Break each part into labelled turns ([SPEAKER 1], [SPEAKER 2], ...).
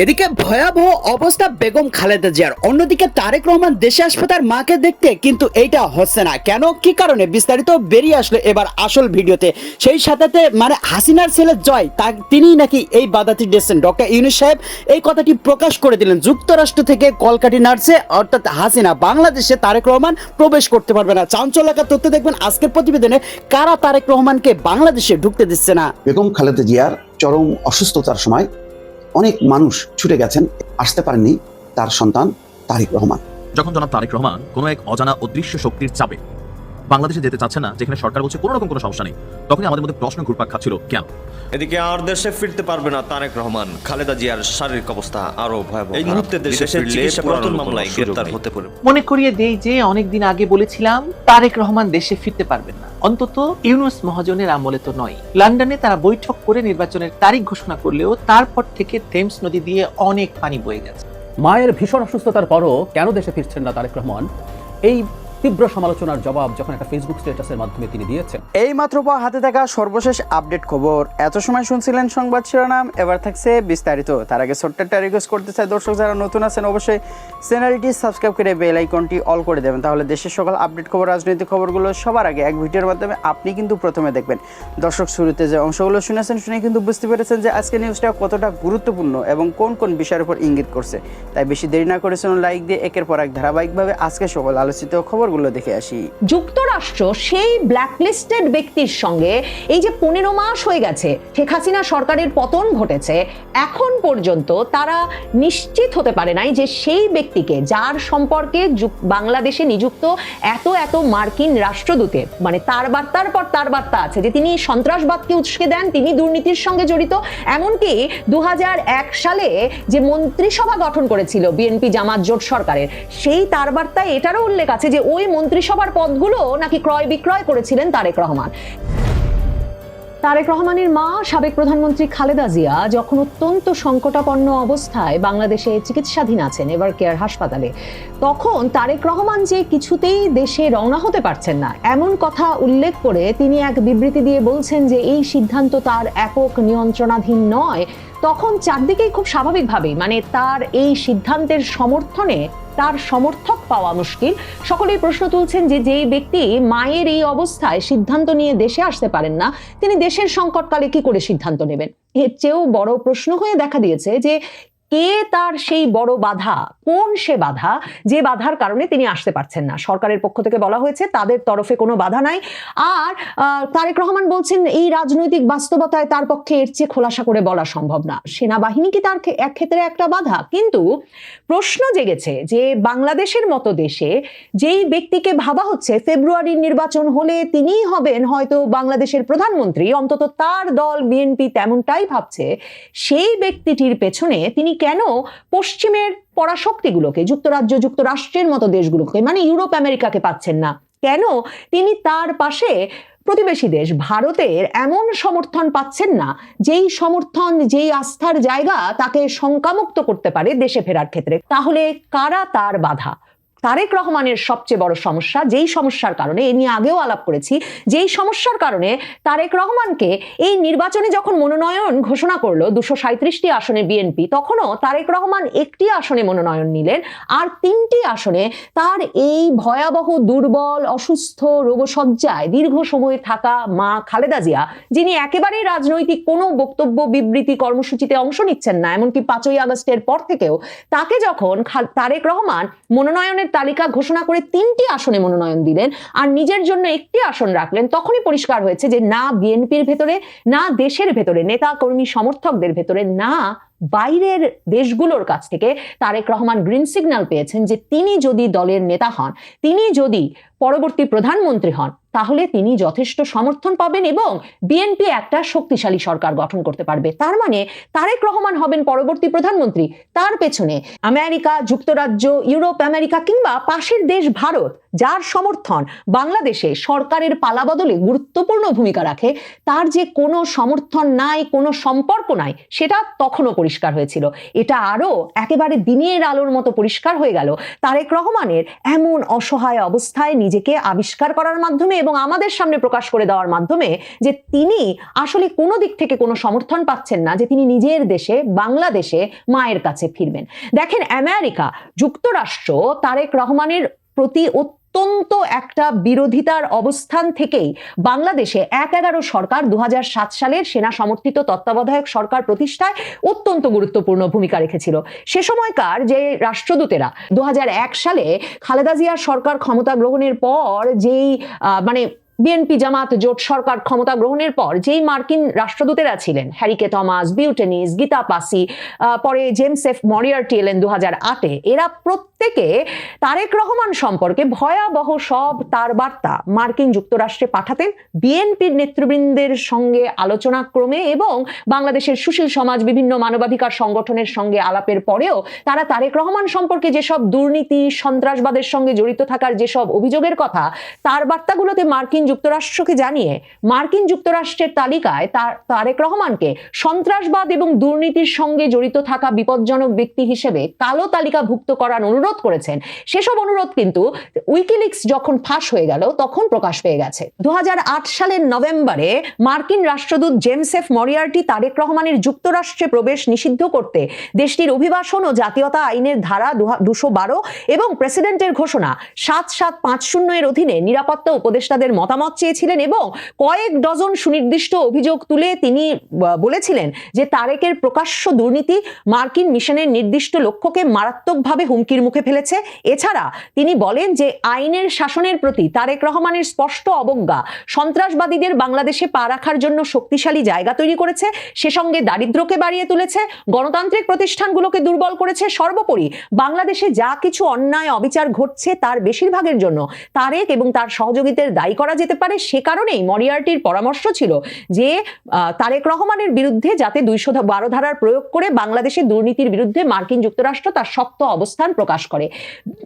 [SPEAKER 1] এদিকে ভয়াবহ অবস্থা বেগম খালেদা জিয়ার। অন্যদিকে তারেক রহমান দেশে আসবে তার মাকে দেখতে, কিন্তু এইটা হচ্ছে না। কেন? কি কারণে? বিস্তারিত বেরিয়ে আসলো এবার আসল ভিডিওতে। সেই সাথে মানে হাসিনার ছেলে জয়, তা তিনি নাকি এই বাধাটি দিয়েছেন। ডক্টর ইউনুস সাহেব এই কথাটি প্রকাশ করে দিলেন। যুক্তরাষ্ট্র থেকে কলকাটি নার্সে অর্থাৎ হাসিনা। বাংলাদেশে তারেক রহমান প্রবেশ করতে পারবে না। চাঞ্চল্যকার তথ্য দেখবেন আজকের প্রতিবেদনে। কারা তারেক রহমানকে বাংলাদেশে ঢুকতে দিচ্ছে না?
[SPEAKER 2] বেগম খালেদা জিয়ার চরম অসুস্থতার সময় অনেক মানুষ ছুটে গেছেন, আসতে পারেননি তার সন্তান তারিক রহমান।
[SPEAKER 3] যখন জনাব তারেক রহমান কোনো এক অজানা অদৃশ্য শক্তির চাপে বাংলাদেশে যেতে চাচ্ছে না, যেখানে সরকার বলছে কোনো রকম কোনো সমস্যা নেই, তখনই আমাদের মধ্যে প্রশ্ন ঘুরপাক খাচ্ছিল, কেন?
[SPEAKER 4] এদিকে আর দেশে ফিরতে পারবে না তারেক রহমান। খালেদা জিয়ার শারীরিক অবস্থা আরও ভয়াবহ এই মুহূর্তে দেশে চিকিৎসা পুরাতন মামলায় গ্রেফতার হতে পারে।
[SPEAKER 5] মনে করিয়ে দেই যে অনেকদিন আগে বলেছিলাম তারেক রহমান দেশে ফিরতে পারবেন না। অন্তত ইউনুস মহাজনের আমলে তো নয়। লন্ডনে তারা বৈঠক করে নির্বাচনের তারিখ ঘোষণা করলেও তারপর থেকে থেমস নদী দিয়ে অনেক পানি বয়ে গেছে।
[SPEAKER 6] মায়ের ভীষণ অসুস্থতার পরও কেন দেশে ফিরছেন না তারেক রহমান? এই তীব্র সমালোচনার জবাব যখন একটা ফেসবুক স্ট্যাটাসের মাধ্যমে তিনি দিয়েছেন।
[SPEAKER 7] এই মাত্র পাওয়া হাতে থাকা সর্বশেষ আপডেট খবর। এত সময় শুনছিলেন সংবাদ শিরোনাম, এবার থাকছে বিস্তারিত। তার আগে ছোট্ট একটা রিকোয়েস্ট করতে চাই। দর্শক, যারা নতুন আছেন, অবশ্যই চ্যানেলটি সাবস্ক্রাইব করে বেল আইকনটি অল করে দেবেন। তাহলে দেশের সকল আপডেট খবর, রাজনৈতিক খবরগুলো সবার আগে এক ভিডিওর মাধ্যমে আপনি কিন্তু প্রথমে দেখবেন। দর্শক, শুরুতে যে অংশগুলো শুনেছেন শুনে কিন্তু বুঝতে পেরেছেন যে আজকে নিউজটা কতটা গুরুত্বপূর্ণ এবং কোন কোন বিষয়ের উপর ইঙ্গিত করছে। তাই বেশি দেরি না করে শুনুন লাইক দিয়ে একের পর এক ধারাবাহিকভাবে আজকে সকল আলোচিত খবরগুলো দেখে আসি।
[SPEAKER 8] যুক্তরাষ্ট্র সেই ব্ল্যাকলিস্টেড ব্যক্তির সঙ্গে এই যে পনেরো মাস হয়ে গেছে, শেখ হাসিনা সরকারের পতন ঘটেছে, এখন পর্যন্ত তারা নিশ্চিত হতে পারে নাই যে সেই ব্যক্তিকে যার সম্পর্কে বাংলাদেশে নিযুক্ত এত এত মার্কিন রাষ্ট্রদূতে মানে তার বার্তার পর তার বার্তা আছে যে তিনি সন্ত্রাসবাদকে উৎসকে দেন, তিনি দুর্নীতির সঙ্গে জড়িত। এমনকি দু হাজার এক সালে যে মন্ত্রিসভা গঠন করেছিল বিএনপি জামাত জোট সরকারের, সেই তার বার্তায় এটারও উল্লেখ আছে যে ওই মন্ত্রিসভার পদগুলো নাকি ক্রয় বিক্রয় করেছিলেন তারেক রহমান। তারেক রহমানের মা, সাবেক প্রধানমন্ত্রী খালেদা জিয়া, যখন অত্যন্ত সংকটাপন্ন অবস্থায় বাংলাদেশে চিকিৎসাধীন আছেন এভার কেয়ার হাসপাতালে, তখন তারেক রহমান যে কিছুতেই দেশে রওনা হতে পারছেন না, এমন কথা উল্লেখ করে তিনি এক বিবৃতি দিয়ে বলছেন যে এই সিদ্ধান্ত তার একক নিয়ন্ত্রণাধীন নয়, তখন চারদিকেই খুব স্বাভাবিকভাবেই মানে তার এই সিদ্ধান্তের সমর্থনে তার সমর্থক পাওয়া মুশকিল। সকলেই প্রশ্ন তুলছেন যে যেই ব্যক্তি মায়ের এই অবস্থায় সিদ্ধান্ত নিয়ে দেশে আসতে পারেন না, তিনি দেশের সংকটকালে কি করে সিদ্ধান্ত নেবেন? এর চেয়েও বড় প্রশ্ন হয়ে দেখা দিয়েছে যে কে তার সেই বড় বাধা? কোন সে বাধা? যে বাধার কারণে তিনি আসতে পারছেন না। সরকারের পক্ষ থেকে বলা হয়েছে, তাদের তরফে কোনো বাধা নাই। আর তারেক রহমান বলছেন, এই রাজনৈতিক বাস্তবতায় তার পক্ষে এর চেয়ে খোলাসা করে বলা সম্ভব না। সেনাবাহিনী কি তার এক ক্ষেত্রে একটা বাধা? কিন্তু প্রশ্ন জেগেছে যে বাংলাদেশের মতো দেশে যেই ব্যক্তিকে ভাবা হচ্ছে, ফেব্রুয়ারির নির্বাচন হলে তিনিই হবেন হয়তো বাংলাদেশের প্রধানমন্ত্রী। অন্তত তার দল, বিএনপি তেমনটাই ভাবছে, সেই ব্যক্তিটির পেছনে তিনি কেন পশ্চিমের পরাশক্তিগুলোকে, যুক্তরাজ্য, যুক্তরাষ্ট্রের মতো দেশগুলোকে মানে ইউরোপ, আমেরিকাকে পাচ্ছেন না? কেন তিনি তার পাশে প্রতিবেশী দেশ ভারতের এমন সমর্থন পাচ্ছেন না, যেই সমর্থন, যেই আস্থার জায়গা তাকে শঙ্কামুক্ত করতে পারে দেশে ফেরার ক্ষেত্রে? তাহলে কারা তার বাধা? তারেক রহমানের সবচেয়ে বড় সমস্যা, যেই সমস্যার কারণে, এ নিয়ে আগেও আলাপ করেছি, যেই সমস্যার কারণে তারেক রহমানকে এই নির্বাচনে যখন মনোনয়ন ঘোষণা করল দুশো সাঁত্রিশটি আসনে বিএনপি, তখনও তারেক রহমান একটি আসনে মনোনয়ন নিলেন, আর তিনটি আসনে তার এই ভয়াবহ, দুর্বল, অসুস্থ রোগসজ্জায় দীর্ঘ সময় থাকা মা খালেদা জিয়া, যিনি একেবারেই রাজনৈতিক কোনো বক্তব্য, বিবৃতি, কর্মসূচিতে অংশ নিচ্ছেন না, এমনকি পাঁচই আগস্টের পর থেকেও, তাকে যখন তারেক রহমান মনোনয়নের তালিকা ঘোষণা করে তিনটি আসনে মনোনয়ন দিলেন আর নিজের জন্য একটি আসন রাখলেন। তখনই পরিষ্কার হয়েছে যে না বিএনপির ভেতরে, না দেশের ভেতরে, নেতা কর্মী সমর্থকদের ভেতরে, না বাইরের দেশগুলোর কাছ থেকে তারেক রহমান গ্রিন সিগন্যাল পেয়েছেন যে তিনি যদি দলের নেতা হন, তিনি যদি পরবর্তী প্রধানমন্ত্রী হন, তাহলে তিনি যথেষ্ট সমর্থন পাবেন এবং বিএনপি একটা শক্তিশালী সরকার গঠন করতে পারবে। তার মানে তারেক রহমান হবেন পরবর্তী প্রধানমন্ত্রী। তার পেছনে আমেরিকা, যুক্তরাজ্য, ইউরোপ, আমেরিকা কিংবা পাশের দেশ ভারত। যার সমর্থন বাংলাদেশে সরকারের পালাবদলে গুরুত্বপূর্ণ ভূমিকা রাখে, তার যে কোনো সমর্থন নাই, কোনো সম্পর্ক নাই, সেটা তখনও পরিষ্কার হয়েছিল। এটা আরও একেবারে দিনের আলোর মতো পরিষ্কার হয়ে গেল। তারেক রহমানের এমন অসহায় অবস্থায় নিজেকে আবিষ্কার করার মাধ্যমে এবং আমাদের সামনে প্রকাশ করে দেওয়ার মাধ্যমে যে তিনি আসলে কোনো দিক থেকে কোনো সমর্থন পাচ্ছেন না, যে তিনি নিজের দেশে, বাংলাদেশে মায়ের কাছে ফিরবেন। দেখেন, আমেরিকা যুক্তরাষ্ট্র তারেক রহমানের প্রতি অত্যন্ত একটা বিরোধিতার অবস্থান থেকেই বাংলাদেশে এক এগারো সরকার দু হাজার সাত সালের সেনা সমর্থিত তত্ত্বাবধায়ক সরকার প্রতিষ্ঠায় অত্যন্ত গুরুত্বপূর্ণ ভূমিকা রেখেছিল। সে সময়কার যে রাষ্ট্রদূতেরা দু হাজার এক সালে খালেদা জিয়ার সরকার ক্ষমতা গ্রহণের পর যেই মানে বিএনপি জামাত জোট সরকার ক্ষমতা গ্রহণের পর যেই মার্কিন রাষ্ট্রদূতেরা ছিলেন, Harry K Thomas, Butenis, Gita Pasi পরে জেমস এফ মরিয়ার্টি এলেন দু হাজার আটে, এরা প্রত্যেকে তারেক রহমান সম্পর্কে ভয়াবহ সব তার বার্তা মার্কিন যুক্তরাষ্ট্রে পাঠাতেন বিএনপির নেতৃবৃন্দের সঙ্গে আলোচনা ক্রমে এবং বাংলাদেশের সুশীল সমাজ, বিভিন্ন মানবাধিকার সংগঠনের সঙ্গে আলাপের পরেও তারা তারেক রহমান সম্পর্কে যেসব দুর্নীতি, সন্ত্রাসবাদের সঙ্গে জড়িত থাকার যেসব অভিযোগের কথা, তার বার্তাগুলোতে মার্কিন যুক্তরাষ্ট্রকে জানিয়ে মার্কিন যুক্তরাষ্ট্রের তালিকায় তার তারেক রহমানকে সন্ত্রাসবাদ এবং দুর্নীতির সঙ্গে জড়িত থাকা বিপজ্জনক ব্যক্তি হিসেবে কালো তালিকাভুক্ত করার অনুরোধ করেছেন। সেসব অনুরোধ কিন্তু উইকিলিক্স যখন ফাঁস হয়ে গেল, তখন প্রকাশ পেয়ে গেছে। দু হাজার আট সালের নভেম্বরে মার্কিন রাষ্ট্রদূত জেমস এফ মরিয়ার্টি তারেক রহমানের যুক্তরাষ্ট্রে প্রবেশ নিষিদ্ধ করতে দেশটির অভিবাসন ও জাতীয়তা আইনের ধারা দুশো বারো এবং প্রেসিডেন্টের ঘোষণা সাত সাত পাঁচ শূন্য এর অধীনে নিরাপত্তা উপদেষ্টাদের মতামত চেয়েছিলেন এবং কয়েক ডজন সুনির্দিষ্ট অভিযোগ তুলে তিনি বলেছিলেন যে তারেকের প্রকাশ্য দুর্নীতি মার্কিন মিশনের নির্দিষ্ট লক্ষ্যকে মারাত্মকভাবে হুমকির মুখে ফেলেছে। এছাড়া তিনি বলেন যে আইনের শাসনের প্রতি তারেক রহমানের স্পষ্ট অবজ্ঞা সন্ত্রাসবাদীদের বাংলাদেশে পা রাখার জন্য শক্তিশালী জায়গা তৈরি করেছে, সে সঙ্গে দারিদ্র্যকে বাড়িয়ে তুলেছে, গণতান্ত্রিক প্রতিষ্ঠানগুলোকে দুর্বল করেছে, সর্বোপরি বাংলাদেশে যা কিছু অন্যায় অবিচার ঘটছে তার বেশিরভাগের জন্য তারেক এবং তার সহযোগীদের দায়ী করা যেতে পারে। সে কারণেই মরিয়ার্টির পরামর্শ ছিল যে তারেক রহমানের বিরুদ্ধে যাতে দুইশো বারো ধারার প্রয়োগ করে বাংলাদেশের দুর্নীতির বিরুদ্ধে মার্কিন যুক্তরাষ্ট্র তার শক্ত অবস্থান প্রকাশ করে।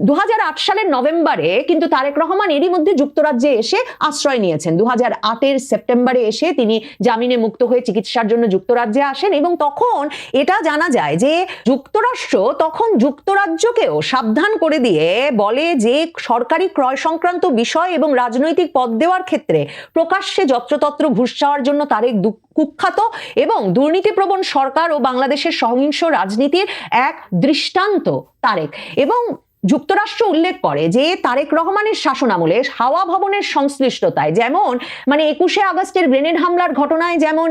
[SPEAKER 8] দু হাজার আট সালের নভেম্বরে কিন্তু তারেক রহমান এরই মধ্যে যুক্তরাজ্যে এসে আশ্রয় নিয়েছেন। দু হাজার আটের সেপ্টেম্বরে এসে তিনি জামিনে মুক্ত হয়ে চিকিৎসার জন্য যুক্তরাজ্যে আসেন এবং তখন এটা জানা যায় যে যুক্তরাষ্ট্র তখন যুক্তরাজ্যকেও সাবধান করে দিয়ে বলে যে সরকারি ক্রয় সংক্রান্ত বিষয় এবং রাজনৈতিক পদ দেওয়ার ক্ষেত্রে প্রকাশ্যে যত্রতত্র ঘুষ চাওয়ার জন্য তারেক দু- কুখ্যাত এবং দুর্নীতিপ্রবণ সরকার ও বাংলাদেশের সহিংস রাজনীতির এক দৃষ্টান্ত তারেক এবং যুক্তরাষ্ট্র উল্লেখ করে যে তারেক রহমানের শাসনামলে হাওয়া ভবনের সংশ্লিষ্টতায় যেমন মানে একুশে আগস্টের গ্রেনেড হামলার ঘটনায় যেমন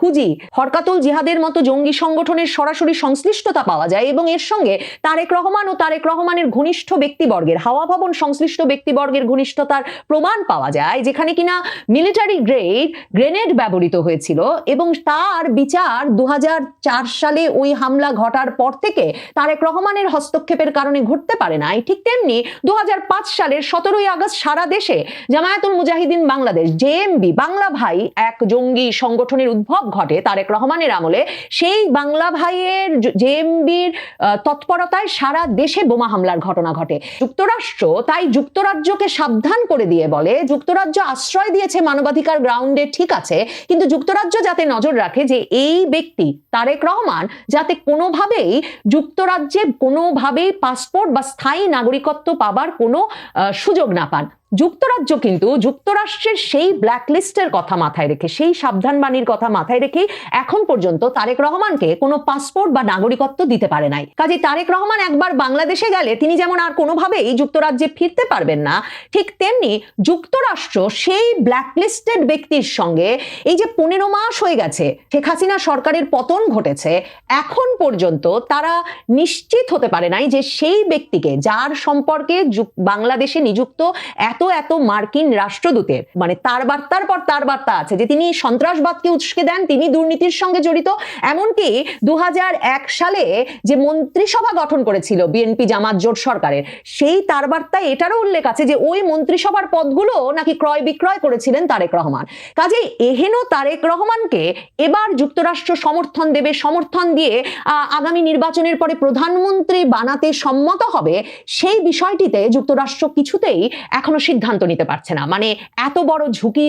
[SPEAKER 8] হুজি, হরকাতুল জিহাদের মতো জঙ্গি সংগঠনের সরাসরি সংশ্লিষ্টতা পাওয়া যায় এবং এর সঙ্গে তারেক রহমান ও তারেক রহমানের ঘনিষ্ঠ ব্যক্তিবর্গের, হাওয়া ভবন সংশ্লিষ্ট ব্যক্তিবর্গের ঘনিষ্ঠতার প্রমাণ পাওয়া যায়, যেখানে কিনা মিলিটারি গ্রেড, গ্রেনেড ব্যবহৃত হয়েছিল এবং তার বিচার দু হাজার চার সালে ওই হামলা ঘটার পর থেকে তারেক রহমানের হস্তক্ষেপের কারণে ঘটতে পারে নাই। ঠিক তেমনি দু হাজার পাঁচ সালের সতেরোই আগস্ট সারা দেশে জামায়াতুল মুজাহিদিন বাংলাদেশ জেএমবি বাংলা ভাই এক জঙ্গি সংগঠনের উদ্ভব ঘটে। তারেক রহমানের আমলে সেই বাংলা ভাইয়ের জেএমবির তৎপরতায় সারা দেশে বোমা হামলার ঘটনা ঘটে। যুক্তরাষ্ট্র তাই যুক্তরাজ্যকে সাবধান করে দিয়ে বলে, যুক্তরাজ্য আশ্রয় দিয়েছে মানবাধিকার গ্রাউন্ডে ঠিক আছে, কিন্তু যুক্তরাজ্য যাতে নজর রাখে যে এই ব্যক্তি তারেক রহমান, যাতে কোনোভাবেই যুক্তরাজ্যে কোনোভাবেই পাসপোর্ট বা স্থায়ী নাগরিকত্ব পাবার কোনো সুযোগ না পান। যুক্তরাজ্য কিন্তু যুক্তরাষ্ট্রের সেই ব্ল্যাকলিস্টের কথা মাথায় রেখে, সেই সাবধানবাণীর কথা মাথায় রেখে এখন পর্যন্ত তারেক রহমানকে কোনো পাসপোর্ট বা নাগরিকত্ব দিতে পারে নাই। কাজে তারেক রহমান একবার বাংলাদেশে গেলে তিনি যেমন আর কোনোভাবেই যুক্তরাজ্যে ফিরতে পারবেন না, ঠিক তেমনি যুক্তরাষ্ট্র সেই ব্ল্যাকলিস্টেড ব্যক্তির সঙ্গে এই যে পনেরো মাস হয়ে গেছে, শেখ হাসিনা সরকারের পতন ঘটেছে, এখন পর্যন্ত তারা নিশ্চিত হতে পারে নাই যে সেই ব্যক্তিকে যার সম্পর্কে বাংলাদেশে নিযুক্ত এত এত মার্কিন রাষ্ট্রদূতের মানে তার বার্তার পর তার বার্তা আছে যে তিনি সন্ত্রাসবাদকে উস্কে দেন, তিনি দুর্নীতির সঙ্গে জড়িত। এমনকি দু সালে যে মন্ত্রিসভা গঠন করেছিল বিএনপি জামাত জোট সরকারের, সেই তার বার্তায় এটারও উল্লেখ আছে যে ওই মন্ত্রিসভার পদগুলো নাকি ক্রয় বিক্রয় করেছিলেন তারেক রহমান। কাজে এহেন তারেক রহমানকে এবার যুক্তরাষ্ট্র সমর্থন দেবে, সমর্থন দিয়ে আগামী নির্বাচনের পরে প্রধানমন্ত্রী বানাতে সম্মত হবে, সেই বিষয়টিতে যুক্তরাষ্ট্র কিছুতেই এখনও সিদ্ধান্ত নিতে পারছে না। মানে এত বড় ঝুঁকি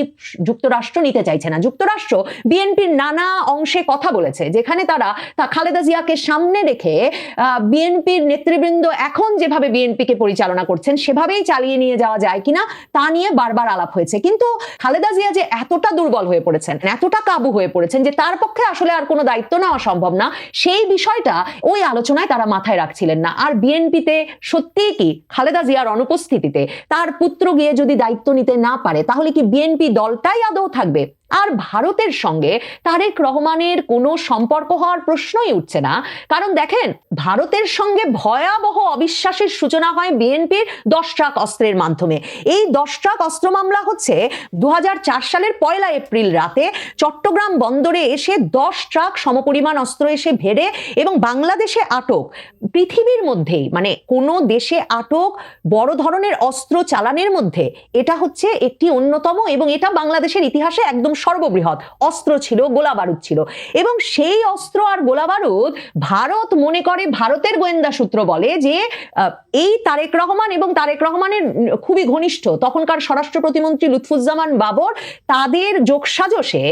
[SPEAKER 8] যুক্তরাষ্ট্র নিতে চাইছে না। যুক্তরাষ্ট্র বিএনপির নানা অংশে কথা বলেছে, যেখানে তারা তা খালেদা জিয়াকে সামনে রেখে বিএনপির নেতৃবৃন্দ এখন যেভাবে বিএনপিকে পরিচালনা করছেন, সেভাবেই চালিয়ে নিয়ে যাওয়া যায় কিনা, তা নিয়ে বারবার আলাপ হয়েছে। কিন্তু খালেদা জিয়া যে এতটা দুর্বল হয়ে পড়েছেন, এতটা কাবু হয়ে পড়েছেন যে তার পক্ষে আসলে আর কোনো দায়িত্ব নেওয়া সম্ভব না, সেই বিষয়টা ওই আলোচনায় তারা মাথায় রাখছিলেন না। আর বিএনপিতে সত্যিই কি, খালেদা জিয়ার অনুপস্থিতিতে তার পুত্র গিয়ে যদি দায়িত্ব নিতে না পারে তাহলে কি বিএনপি দলটাই আদৌ থাকবে? আর ভারতের সঙ্গে তারেক রহমানের কোনো সম্পর্ক হওয়ার প্রশ্নই উঠছে না। কারণ দেখেন, ভারতের সঙ্গে ভয়াবহ অবিশ্বাসের সূচনা হয় বিএনপির দশ ট্রাক অস্ত্রের মাধ্যমে। এই দশ ট্রাক অস্ত্র মামলা হচ্ছে দু হাজার চার সালের পয়লা এপ্রিল রাতে চট্টগ্রাম বন্দরে এসে দশ ট্রাক সমপরিমাণ অস্ত্র এসে ভেড়ে এবং বাংলাদেশে আটক। পৃথিবীর মধ্যেই মানে কোনো দেশে আটক বড় ধরনের অস্ত্র চালানের মধ্যে এটা হচ্ছে একটি অন্যতম এবং এটা বাংলাদেশের ইতিহাসে একদম সর্ববৃহৎ। অস্ত্র ছিল গোলা বারুদ ছিল। এবং সেই অস্ত্র আর গোলা বারুদ ভারত মনে করে ভারতের গোয়েন্দা সূত্র বলে যে এই তারেক রহমান এবং তারেক রহমানের খুবই ঘনিষ্ঠ, তখনকার স্বরাষ্ট্র প্রতিমন্ত্রী লুৎফুজ্জামান বাবর, তাদের যোগসাজশে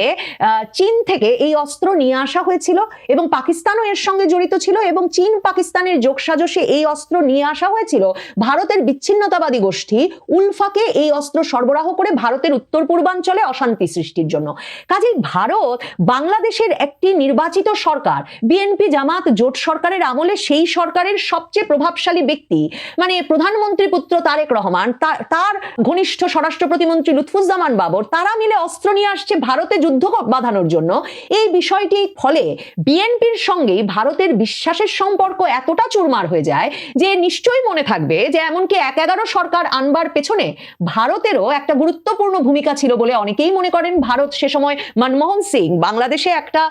[SPEAKER 8] চীন থেকে এই অস্ত্র নিয়ে আসা হয়েছিল এবং পাকিস্তানও এর সঙ্গে জড়িত ছিল এবং চীন পাকিস্তানের যোগসাজশে এই অস্ত্র নিয়ে আসা হয়েছিল। ভারতের বিচ্ছিন্নতাবাদী গোষ্ঠী উলফাকে এই অস্ত্র সরবরাহ করে ভারতের উত্তর পূর্বাঞ্চলে অশান্তি সৃষ্টির জন্য। কাজেই ভারত বাংলাদেশের একটি নির্বাচিত সরকার। বিএনপি জামাত জোট সরকারের আমলে সেই সরকারের সবচেয়ে প্রভাবশালী ব্যক্তি। মানে প্রধানমন্ত্রী পুত্র তারেক রহমান তার ঘনিষ্ঠ স্বরাষ্ট্র প্রতিমন্ত্রী লুৎফুজ্জামান বাবর, তারা মিলে অস্ত্র নিয়ে আসছে ভারতে যুদ্ধ বাঁধানোর জন্য। এই বিষয়টি ফলে বিএনপির সঙ্গেই ভারতের বিশ্বাসের সম্পর্ক এতটা চুরমার হয়ে যায় যে নিশ্চয়ই মনে থাকবে যে এমনকি এক এগারো সরকার আনবার পেছনে ভারতেরও একটা গুরুত্বপূর্ণ ভূমিকা ছিল বলে অনেকেই মনে করেন ভারত সে সময় মনমোহন সিং, বাংলাদেশে একটা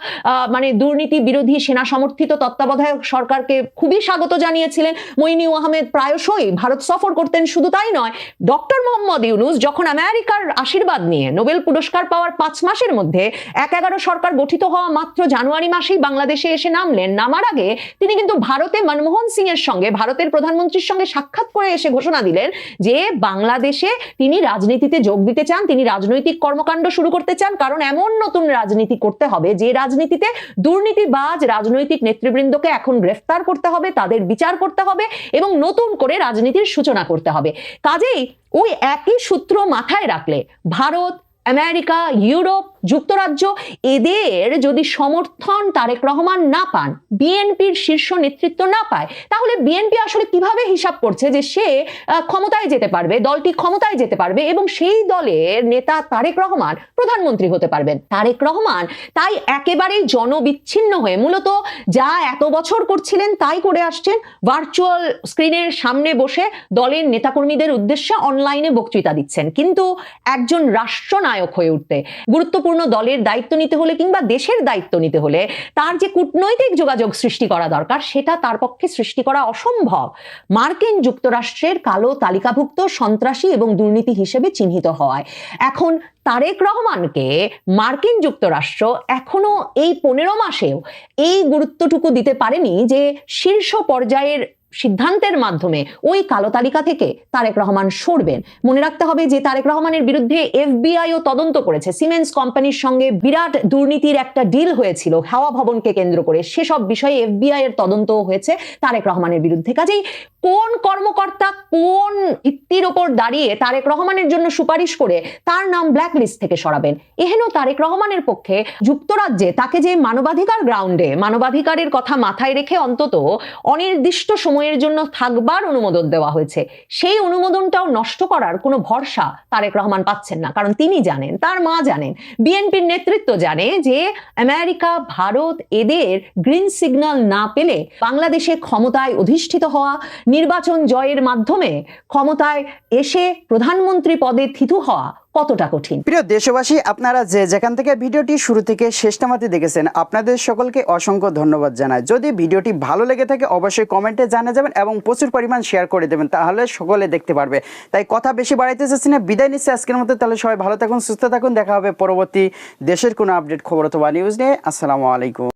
[SPEAKER 8] মানে দুর্নীতি বিরোধী সেনা সমর্থিত তত্ত্বাবধায়ক সরকারকে খুবই স্বাগত জানিয়েছিলেন। মইনিউ আহমেদ প্রায়শই ভারত সফর করতেন শুধু তাই নয়, ডক্টর মোহাম্মদ ইউনুস যখন আমেরিকার আশীর্বাদ নিয়ে নোবেল পুরস্কার পাওয়ার পাঁচ মাসের মধ্যে এক এগারো সরকার গঠিত হওয়া মাত্র জানুয়ারি মাসেই বাংলাদেশে এসে নামলেন, নামার আগে তিনি কিন্তু ভারতে মনমোহন সিং এর সঙ্গে, ভারতের প্রধানমন্ত্রীর সঙ্গে সাক্ষাৎ করে এসে ঘোষণা দিলেন যে বাংলাদেশে তিনি রাজনীতিতে যোগ দিতে চান, তিনি রাজনৈতিক কর্মকাণ্ড শুরু করতে চান, কারণ এমন নতুন রাজনীতি করতে হবে, যে রাজনীতিতে দুর্নীতিবাজ রাজনৈতিক নেতৃবৃন্দকে এখন গ্রেফতার করতে হবে, তাদের বিচার করতে হবে এবং নতুন করে রাজনীতির সূচনা করতে হবে। কাজেই ওই একই সূত্র মাথায় রাখলে ভারত, আমেরিকা, ইউরোপ যুক্তরাজ্য, এদের যদি সমর্থন তারেক রহমান না পান, বিএনপির শীর্ষ নেতৃত্ব না পায়, তাহলে বিএনপি আসলে কীভাবে হিসাব করছে যে সে ক্ষমতায় যেতে পারবে, দলটি ক্ষমতায় যেতে পারবে এবং সেই দলের নেতা তারেক রহমান প্রধানমন্ত্রী হতে পারবেন? তারেক রহমান তাই একেবারেই জনবিচ্ছিন্ন হয়ে মূলত যা এত বছর করছিলেন তাই করে আসছেন। ভার্চুয়াল স্ক্রিনের সামনে বসে দলের নেতাকর্মীদের উদ্দেশ্যে অনলাইনে বক্তৃতা দিচ্ছেন। কিন্তু একজন রাষ্ট্রনায়ক হয়ে উঠতে, গুরুত্বপূর্ণ দলের দায়িত্ব নিতে হলে কিংবা দেশের দায়িত্ব নিতে হলে তার যে কূটনৈতিক যোগাযোগ সৃষ্টি করা দরকার, সেটা তার পক্ষে সৃষ্টি করা অসম্ভব। মার্কিন যুক্তরাষ্ট্রের কালো তালিকাভুক্ত সন্ত্রাসী এবং দুর্নীতি হিসেবে চিহ্নিত হওয়ায় এখন তারেক রহমানকে মার্কিন যুক্তরাষ্ট্র এখনও এই পনেরো মাসেও এই গুরুত্বটুকু দিতে পারেনি যে শীর্ষ পর্যায়ের সিদ্ধান্তের মাধ্যমে ওই কালো তালিকা থেকে তারেক রহমান সরবেন। মনে রাখতে হবে যে তারেক রহমানের বিরুদ্ধে এফবিআইও তদন্ত করেছে। সিমেন্স কোম্পানির সঙ্গে বিরাট দুর্নীতির একটা ডিল হয়েছিল, হাওয়া ভবনকে কেন্দ্র করে। সেসব বিষয়ে এফবিআই এর তদন্ত হয়েছে তারেক রহমানের বিরুদ্ধে। কাজেই কোন কর্মকর্তা কোন ভিত্তির ওপর দাঁড়িয়ে তারেক রহমানের জন্য সুপারিশ করে তার নাম ব্ল্যাক লিস্ট থেকে সরাবেন? এহেন তারেক রহমানের পক্ষে যুক্তরাজ্যে তাকে যে মানবাধিকার গ্রাউন্ডে মানবাধিকারের কথা মাথায় রেখে অন্তত অনির্দিষ্ট সময় সময়ের জন্য থাকবার অনুমোদন দেওয়া হয়েছে। সেই অনুমোদনটাও নষ্ট করার কোনো ভরসা তারেক রহমান পাচ্ছেন না। কারণ তিনি জানেন, তার মা জানেন, বিএনপির নেতৃত্ব জানে যে আমেরিকা, ভারত এদের গ্রিন সিগন্যাল না পেলে বাংলাদেশে ক্ষমতায় অধিষ্ঠিত হওয়া, নির্বাচন জয়ের মাধ্যমে ক্ষমতায় এসে প্রধানমন্ত্রী পদে থিতু হওয়া কতটা কঠিন?
[SPEAKER 7] প্রিয় দেশবাসী, আপনারা যে যেখান থেকে ভিডিওটি শুরু থেকে শেষ নামাতে দেখেছেন, আপনাদের সকলকে অসংখ্য ধন্যবাদ জানাই। যদি ভিডিওটি ভালো লেগে থাকে, অবশ্যই কমেন্টে জানা যাবেন এবং প্রচুর পরিমাণ শেয়ার করে দেবেন, তাহলে সকলে দেখতে পারবে। তাই কথা বেশি বাড়াইতে চাচ্ছি না, বিদায় নিচ্ছে আজকের মতো। তাহলে সবাই ভালো থাকুন, সুস্থ থাকুন, দেখা হবে পরবর্তী দেশের কোনো আপডেট খবর অথবা নিউজ নিয়ে। আসসালামু আলাইকুম।